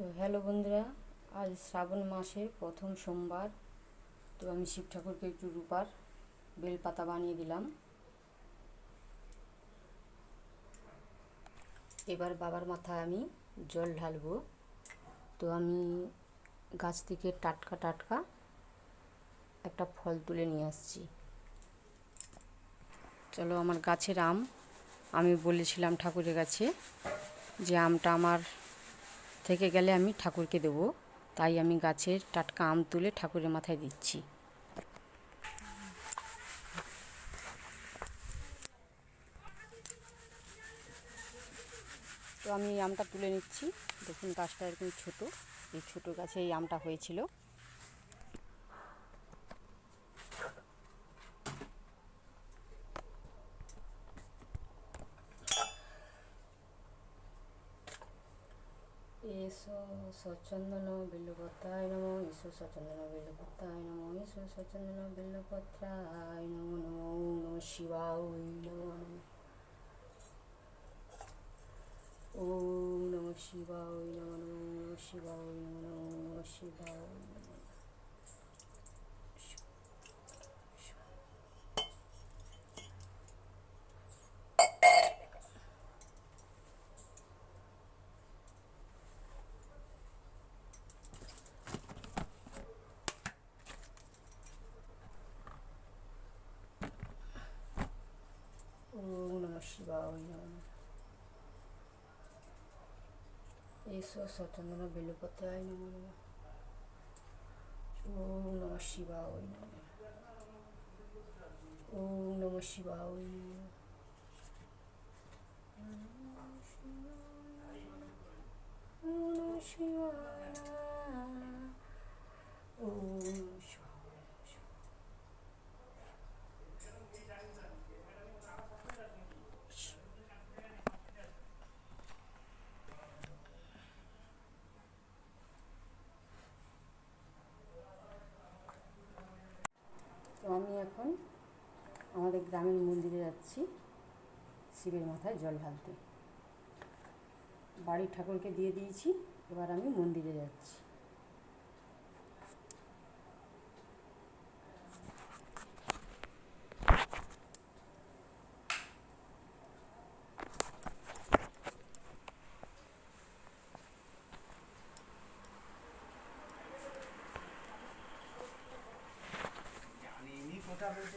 তো হ্যালো বন্ধুরা, আজ শ্রাবণ মাসের প্রথম সোমবার। তো আমি শিব ঠাকুরকে একটু রূপার বেলপাতা বানিয়ে দিলাম। এবার বাবার মাথায় আমি জল ঢালবো। তো আমি গাছ থেকে টাটকা টাটকা একটা ফল তুলে নিয়ে আসছি। চলো আমার গাছের আম, আমি বলেছিলাম ঠাকুরের কাছে যে আমটা আমার থেকে গেলে আমি ঠাকুরকে দেব। তাই আমি গাছের টাটকা আম তুলে ঠাকুরের মাথায় দিচ্ছি। তো আমি আমটা তুলে নিচ্ছি। দেখুন গাছটা এরকম ছোটো। এই ছোটো গাছে এই আমটা হয়েছিল। এসো সচন্দন বিল্লপত্রায় নমো এসো সচন্দন বিল্লপত্রায় নমো এসো সচন্দন বিল্লপত্রায় নমো নমো নম শিবায় নমো নমো ওম নম নমো নমো নম শিবায় శ్రీరామయ్యామి ఏసో సతనున బెలుపతాయ నమో ఓం నమ శివాయ నమ ఓం నమ శివాయ నమ আমি এখন আমাদের গ্রামের মন্দিরে যাচ্ছি, শিবের মাথায় জল ঢালতে। বাড়ির ঠাকুরকে দিয়ে দিয়েছি, এবার আমি মন্দিরে যাচ্ছি।